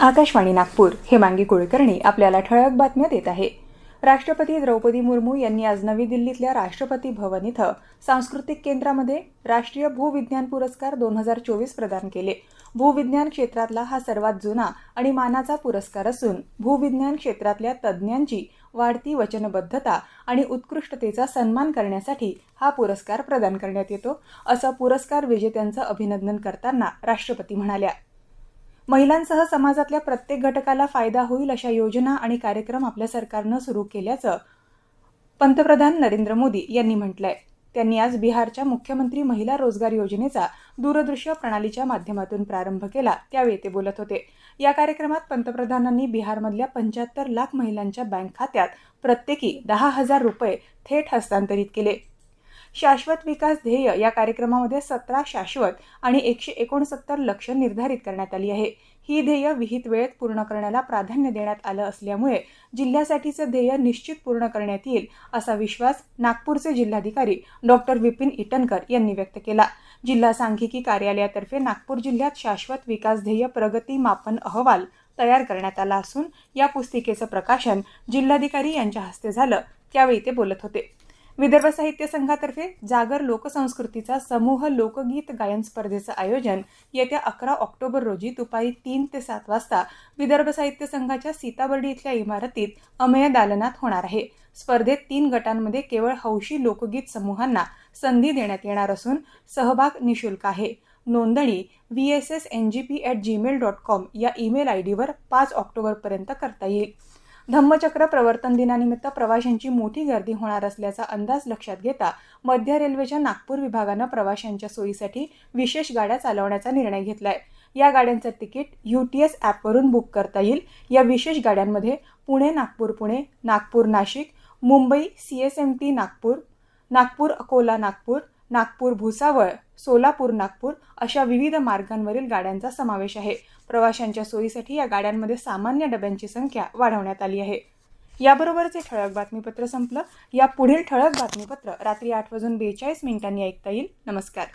आकाशवाणी नागपूर हेमांगी कुलकर्णी आपल्याला ठळक बातम्या देत आहे. राष्ट्रपती द्रौपदी मुर्मू यांनी आज नवी दिल्लीतल्या राष्ट्रपती भवन इथं सांस्कृतिक केंद्रामध्ये राष्ट्रीय भूविज्ञान पुरस्कार दोन हजार चोवीस प्रदान केले. भूविज्ञान क्षेत्रातला हा सर्वात जुना आणि मानाचा पुरस्कार असून भूविज्ञान क्षेत्रातल्या तज्ज्ञांची वाढती वचनबद्धता आणि उत्कृष्टतेचा सन्मान करण्यासाठी हा पुरस्कार प्रदान करण्यात येतो असं पुरस्कार विजेत्यांचं अभिनंदन करताना राष्ट्रपती म्हणाल्या. महिलांसह समाजातल्या प्रत्येक घटकाला फायदा होईल अशा योजना आणि कार्यक्रम आपल्या सरकारनं सुरू केल्याचं पंतप्रधान नरेंद्र मोदी यांनी म्हटलंय. त्यांनी आज बिहारच्या मुख्यमंत्री महिला रोजगार योजनेचा दूरदृश्य प्रणालीच्या माध्यमातून प्रारंभ केला. त्यावेळी ते बोलत होते. या कार्यक्रमात पंतप्रधानांनी बिहारमधल्या पंच्याहत्तर लाख महिलांच्या बँक खात्यात प्रत्येकी दहा हजार रुपये थेट हस्तांतरित केले. शाश्वत विकास ध्येय या कार्यक्रमामध्ये सतरा शाश्वत आणि एकशे एकोणसत्तर लक्ष निर्धारित करण्यात आली आहे. ही ध्येय विहित वेळेत पूर्ण करण्याला प्राधान्य देण्यात आलं असल्यामुळे जिल्ह्यासाठीचं ध्येय निश्चित पूर्ण करण्यात येईल असा विश्वास नागपूरचे जिल्हाधिकारी डॉक्टर विपिन इटनकर यांनी व्यक्त केला. जिल्हा सांख्यिकी कार्यालयातर्फे नागपूर जिल्ह्यात शाश्वत विकास ध्येय प्रगती मापन अहवाल तयार करण्यात आला असून या पुस्तिकेचं प्रकाशन जिल्हाधिकारी यांच्या हस्ते झालं. त्यावेळी ते बोलत होते. विदर्भ साहित्य संघातर्फे जागर लोकसंस्कृतीचा समूह लोकगीत गायन स्पर्धेचं आयोजन येत्या अकरा ऑक्टोबर रोजी दुपारी तीन ते सात वाजता विदर्भ साहित्य संघाच्या सीताबर्डी इथल्या इमारतीत अमेय दालनात होणार आहे. स्पर्धेत तीन गटांमध्ये केवळ हौशी लोकगीत समूहांना संधी देण्यात येणार असून सहभाग निशुल्क आहे. नोंदणी V S S N G P at Gmail dot com या ईमेल आय डीवर पाच ऑक्टोबरपर्यंत करता येईल. धम्मचक्र प्रवर्तन दिनानिमित्त प्रवाशांची मोठी गर्दी होणार असल्याचा अंदाज लक्षात घेता मध्य रेल्वेच्या नागपूर विभागानं प्रवाशांच्या सोयीसाठी विशेष गाड्या चालवण्याचा निर्णय घेतला आहे या गाड्यांचं तिकीट यू टी एस ॲपवरून बुक करता येईल. या विशेष गाड्यांमध्ये Pune Nagpur Pune Nagpur Nashik Mumbai C S M T Nagpur Nagpur Akola Nagpur Nagpur Bhusawal Solapur Nagpur अशा विविध मार्गांवरील गाड्यांचा समावेश आहे. प्रवाशांच्या सोयीसाठी या गाड्यांमध्ये सामान्य डब्यांची संख्या वाढवण्यात आली आहे. याबरोबरचे ठळक बातमीपत्र संपलं. या पुढील ठळक बातमीपत्र रात्री आठ वाजून बेचाळीस मिनिटांनी ऐकता येईल. नमस्कार.